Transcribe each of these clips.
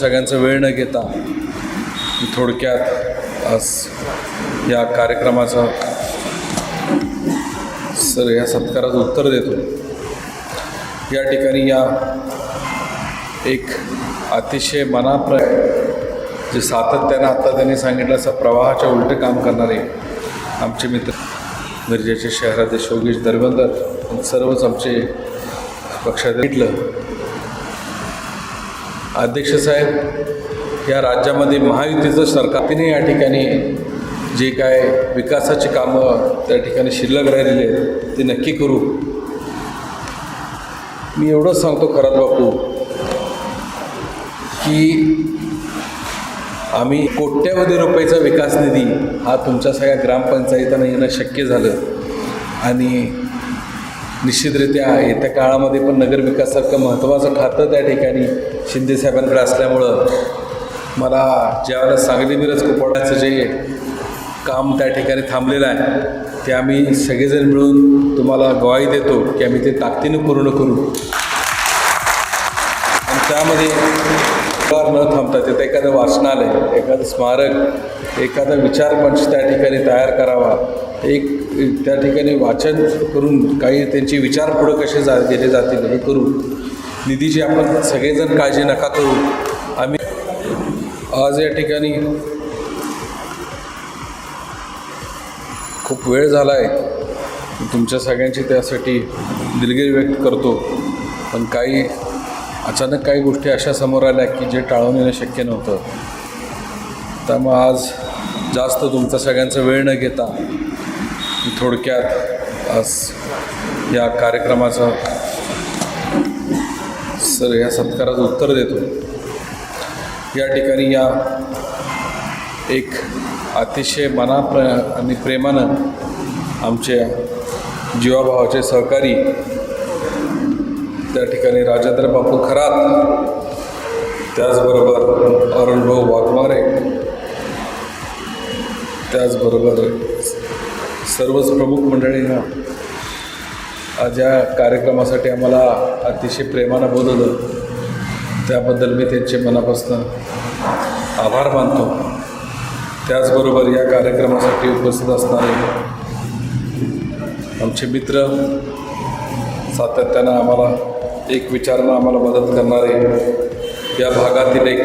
सगळ्यांचा वेळ न घेता थोडक्यात आज या कार्यक्रमाचा सर या सत्काराचं उत्तर देतो. या ठिकाणी या एक अतिशय मनाप्र जे सातत्यानं आत्ता त्यांनी सांगितलं असं प्रवाहाच्या उलटं काम करणारे आमचे मित्र मिरजेचे शहराचे योगेश दरबंदर सर्वच आमचे पक्षात भेटलं अध्यक्ष साहेब या राज्यामध्ये महायुतीचं सरकारने या ठिकाणी जे काय विकासाची कामं त्या ठिकाणी शिल्लक राहिलेली आहेत ते नक्की करू. मी एवढंच सांगतो खरात बापू की आम्ही कोट्यावधी रुपयाचा विकास निधी हा तुमच्या सगळ्या ग्रामपंचायतींना येणं शक्य झालं. आणि निश्चितरित्या येत्या काळामध्ये पण नगरविकासारखं महत्त्वाचं खातं त्या ठिकाणी शिंदे साहेबांकडे असल्यामुळं मला ज्यावेळेला सांगली मिरज कुपवाडाचं जे काम त्या ठिकाणी थांबलेलं आहे ते आम्ही सगळेजण मिळून तुम्हाला ग्वाही देतो की आम्ही ते ताकदीनं पूर्ण करू. आणि त्यामध्ये न थांबता तिथं एखादं वाचनालय एखादं स्मारक एखादा विचारमंच त्या ठिकाणी तयार करावा. एक त्या ठिकाणी वाचन करून काही त्यांचे विचार पुढं कसे जा केले जातील हे करू निधीची आपण सगळेजण काळजी नका करू. आम्ही आज या ठिकाणी खूप वेळ झाला आहे तुमच्या सगळ्यांची त्यासाठी दिलगिरी व्यक्त करतो. पण काही अचानक काही गोष्टी अशा समोर आल्या की जे टाळून येणं शक्य नव्हतं. त्यामुळं आज जास्त तुमचा सगळ्यांचा वेळ न घेता थोडक्यात आज या कार्यक्रमाचा सर या सत्काराचं उत्तर देतो. या ठिकाणी या एक अतिशय मनाप्र आणि प्रेमानं आमच्या जीवाभावाचे सहकारी त्या ठिकाणी राजेंद्र बापू खरात त्याचबरोबर अरुणभाऊ वाघमारे त्याचबरोबर सर्वच प्रमुख मंडळींना आज या कार्यक्रमासाठी आम्हाला अतिशय प्रेमानं बोलवलं. त्याबद्दल मी त्यांचे मनापासून आभार मानतो. त्याचबरोबर या कार्यक्रमासाठी उपस्थित असणारे आमचे मित्र सातत्यानं आम्हाला एक विचारानं आम्हाला मदत करणारे या भागातील एक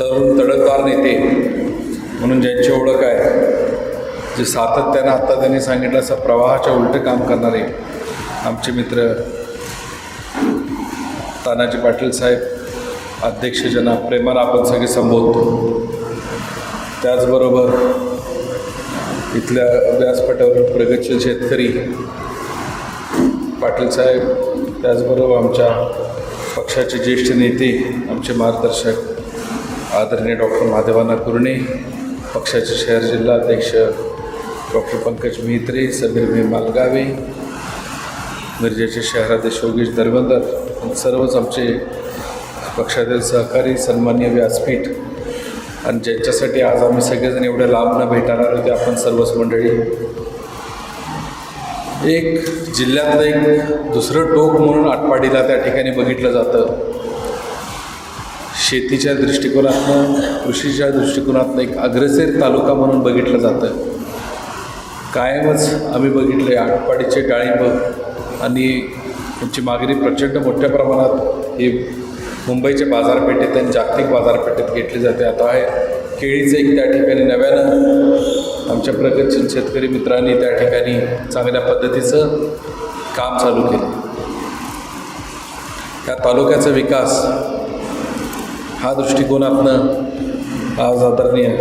तरुण तडकदार नेते म्हणून ज्यांची ओळख आहे जे सातत्यानं आत्ता त्यांनी सांगितलं असं प्रवाहाच्या उलटं काम करणारे आमचे मित्र तानाजी पाटील साहेब अध्यक्ष जना प्रेमानं आपण सगळे संबोधतो. त्याचबरोबर इथल्या व्यासपीठावर प्रगतशील शेतकरी पाटील साहेब त्याचबरोबर आमच्या पक्षाचे ज्येष्ठ नेते आमचे मार्गदर्शक आदरणीय डॉक्टर महादेवाना कुरणे पक्षाचे शहर जिल्हाध्यक्ष डॉक्टर पंकज मेहत्रे समीर मे मालगावे मिरजेचे शहराध्यक्ष योगेश दरबंदर सर्वच आमचे पक्षातील सहकारी सन्मान्य व्यासपीठ. आणि ज्यांच्यासाठी आज आम्ही सगळेजण एवढ्या लांब न भेटणार होते आपण सर्वच मंडळी. एक जिल्ह्यातलं एक दुसरं टोक म्हणून आटपाडीला त्या ठिकाणी बघितलं जातं. शेतीच्या दृष्टिकोनातनं कृषीच्या दृष्टिकोनातनं एक अग्रसेर तालुका म्हणून बघितलं जातं. कायमच आम्ही बघितले आटपाडीचे डाळिंब आणि त्यांची मागणी प्रचंड मोठ्या प्रमाणात ही मुंबईच्या बाजारपेठेत आणि जागतिक बाजारपेठेत घेतली जाते. आता आहे केळीचं एक त्या ठिकाणी नव्यानं आमच्या प्रगतशील शेतकरी मित्रांनी त्या ठिकाणी चांगल्या पद्धतीचं काम चालू केलं. त्या तालुक्याचा विकास हा दृष्टिकोनातनं आज आदरणीय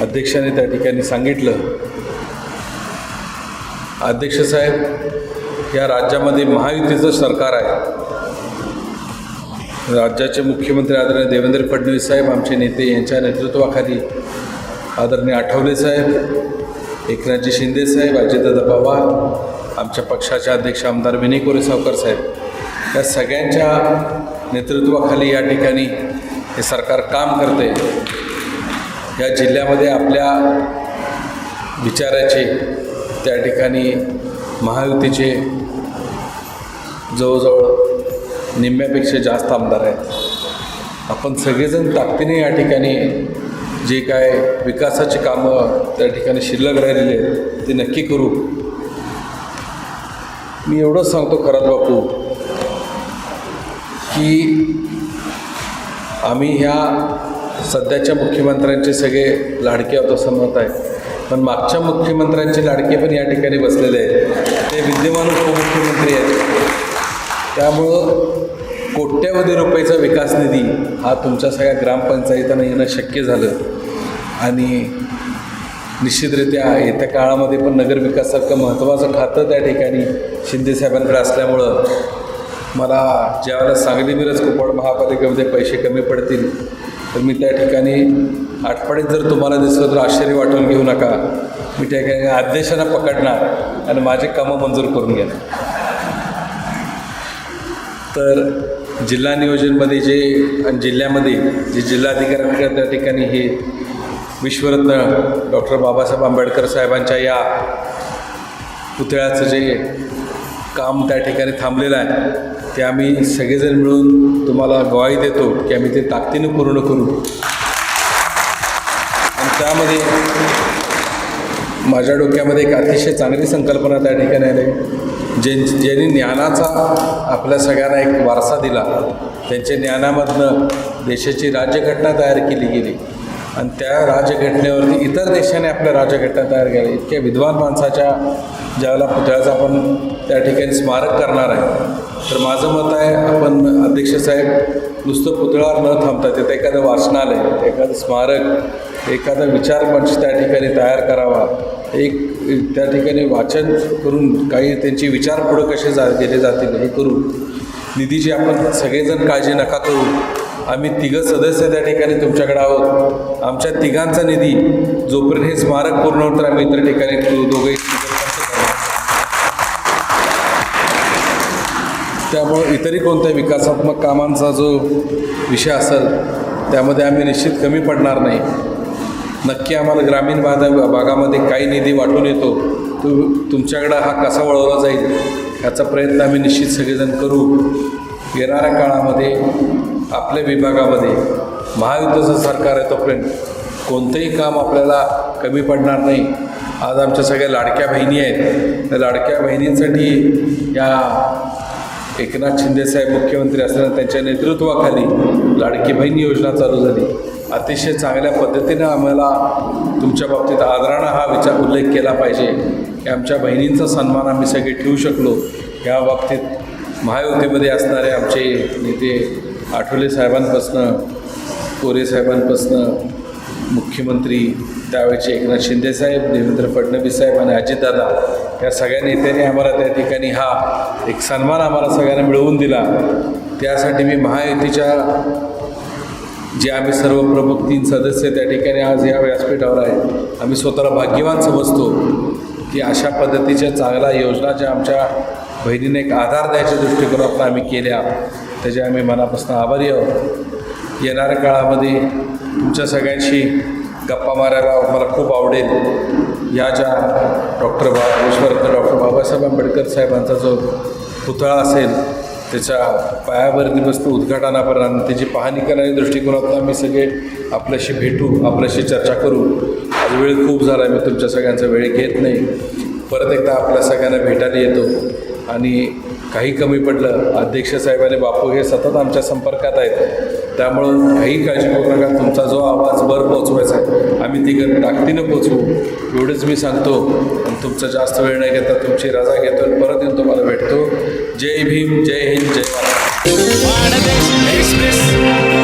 अध्यक्षाने त्या ठिकाणी सांगितलं. अध्यक्ष साहेब या राज्यामध्ये महायुतीचं सरकार आहे. राज्याचे मुख्यमंत्री आदरणीय देवेंद्र फडणवीस साहेब आमचे नेते यांच्या नेतृत्वाखाली आदरणीय आठवले साहेब एकनाथजी शिंदे साहेब अजितदादा पवार आमच्या पक्षाचे अध्यक्ष आमदार विनय कोरे सावकर साहेब या सगळ्यांच्या नेतृत्वाखाली या ठिकाणी हे सरकार काम करते. या जिल्ह्यामध्ये आपल्या विचाराची त्या ठिकाणी महायुतीचे जवळजवळ निम्म्यापेक्षा जास्त आमदार आहेत. आपण सगळेजण ताकदीने या ठिकाणी जे काय विकासाची कामं त्या ठिकाणी शिल्लक राहिलेली आहेत ते नक्की करू. मी एवढंच सांगतो खरात बापू की आम्ही ह्या सध्याच्या मुख्यमंत्र्यांचे सगळे लाडके होतो असं मत आहे. पण मागच्या मुख्यमंत्र्यांचे लाडके पण या ठिकाणी बसलेले आहेत. ते विद्यमान उपमुख्यमंत्री आहेत. त्यामुळं कोट्यवधी रुपयेचा विकास निधी हा तुमच्या सगळ्या ग्रामपंचायतींना येणं शक्य झालं. आणि निश्चितरित्या येत्या काळामध्ये पण नगरविकासासारखं महत्त्वाचं खातं त्या ठिकाणी शिंदेसाहेबांकडे असल्यामुळं मला ज्यावेळेला सांगली मिरज कुपवाड महापालिकेमध्ये पैसे कमी पडतील तर मी त्या ठिकाणी आठवड्यात जर तुम्हाला दिसलं तर आश्चर्य वाटून घेऊ नका. मी त्या ठिकाणी अध्यक्षांना पकडणार आणि माझे कामं मंजूर करून घेणार. तर जिल्हा नियोजनमध्ये जे आणि जिल्ह्यामध्ये जे जिल्हाधिकाऱ्यांकडे त्या ठिकाणी हे विश्वरत्न डॉक्टर बाबासाहेब आंबेडकर साहेबांच्या या पुतळ्याचं जे काम त्या ठिकाणी थांबलेलं आहे ते आम्ही सगळेजण मिळून तुम्हाला ग्वाही देतो की आम्ही ते ताकदीनं पूर्ण करू. त्यामध्ये माझ्या डोक्यामध्ये एक अतिशय चांगली संकल्पना त्या ठिकाणी आली. जे ज्यांनी ज्ञानाचा आपल्या सगळ्यांना एक वारसा दिला त्यांच्या ज्ञानामधनं देशाची राज्यघटना तयार केली गेली. आणि त्या राज्यघटनेवरती इतर देशाने आपल्या राज्यघटना तयार केल्या. इतक्या विद्वान माणसाच्या ज्यावेळेला पुतळ्याचं आपण त्या ठिकाणी स्मारक करणार आहे. तर माझं मत आहे आपण अध्यक्ष साहेब नुसतं पुतळावर न थांबता तिथं एखादं वाचनालय एखादं स्मारक एखादा विचार मंच त्या ठिकाणी तयार करावा. एक त्या ठिकाणी वाचन करून काही त्यांचे विचार पुढं कसे जा गेले जातील हे करू निधीची आपण सगळेजण काळजी नका करू. आम्ही तिघं सदस्य त्या ठिकाणी तुमच्याकडे आहोत. आमच्या तिघांचा निधी जोपर्यंत हे स्मारक पूर्ण होतं आम्ही इतर ठिकाणी दोघंही त्यामुळं इतरही कोणत्या विकासात्मक कामांचा जो विषय असेल त्यामध्ये आम्ही निश्चित कमी पडणार नाही. नक्की आम्हाला ग्रामीण भागा भागामध्ये काही निधी वाटून येतो तो तुमच्याकडं हा कसा वळवला जाईल याचा प्रयत्न आम्ही निश्चित सगळेजण करू. येणाऱ्या काळामध्ये आपल्या विभागामध्ये महायुद्धाचं सरकार आहे तोपर्यंत कोणतंही काम आपल्याला कमी पडणार नाही. आज आमच्या सगळ्या लाडक्या बहिणी आहेत. त्या लाडक्या बहिणींसाठी या एकनाथ शिंदेसाहेब मुख्यमंत्री असताना त्यांच्या नेतृत्वाखाली लाडकी बहीण योजना चालू झाली. अतिशय चांगल्या पद्धतीनं आम्हाला तुमच्या बाबतीत आदरानं हा विचार उल्लेख केला पाहिजे. की आमच्या बहिणींचा सन्मान आम्ही सगळे ठेवू शकलो. या बाबतीत महायुतीमध्ये असणारे आमचे नेते आठवले साहेबांपासनं कोरे साहेबांपासनं मुख्यमंत्री त्यावेळेचे एकनाथ शिंदेसाहेब देवेंद्र फडणवीस साहेब आणि अजितदादा या सगळ्या नेत्यांनी आम्हाला त्या ठिकाणी हा एक सन्मान आम्हाला सगळ्यांना मिळवून दिला. त्यासाठी मी महायुतीच्या जे आम्ही सर्व प्रमुख तीन सदस्य त्या ठिकाणी आज या व्यासपीठावर आहे आम्ही स्वतःला भाग्यवान समजतो की अशा पद्धतीच्या चांगल्या योजना ज्या आमच्या बहिणीने एक आधार द्यायच्या दृष्टिकोनातून आम्ही केल्या त्याचे आम्ही मनापासून आभारी आहोत. येणाऱ्या काळामध्ये तुमच्या सगळ्यांशी गप्पा मारायला मला खूप आवडेल. या ज्या डॉक्टर बा विश्वरत्न डॉक्टर बाबासाहेब आंबेडकर साहेबांचा जो पुतळा असेल त्याच्या पायावरती वस्तू उद्घाटनापर्यंत. त्याची पाहणी करण्याच्या दृष्टिकोनातून आम्ही सगळे आपल्याशी भेटू आपल्याशी चर्चा करू. आज वेळ खूप झाला मी तुमच्या सगळ्यांचा वेळ घेत नाही. परत एकदा आपल्या सगळ्यांना भेटायला येतो. आणि काही कमी पडलं अध्यक्ष साहेब बापू हे सतत आमच्या संपर्कात आहेत. त्यामुळं काही काळजी करू नका. तुमचा जो आवाज वर पोचवायचा आम्ही आम्ही तिकडे ताकदीनं पोचवू एवढंच मी सांगतो. तुमचा जास्त वेळ नाही घेता तुमची रजा घेतो आणि परत येऊन तुम्हाला भेटतो. जय भीम जय हिंद जय भारत.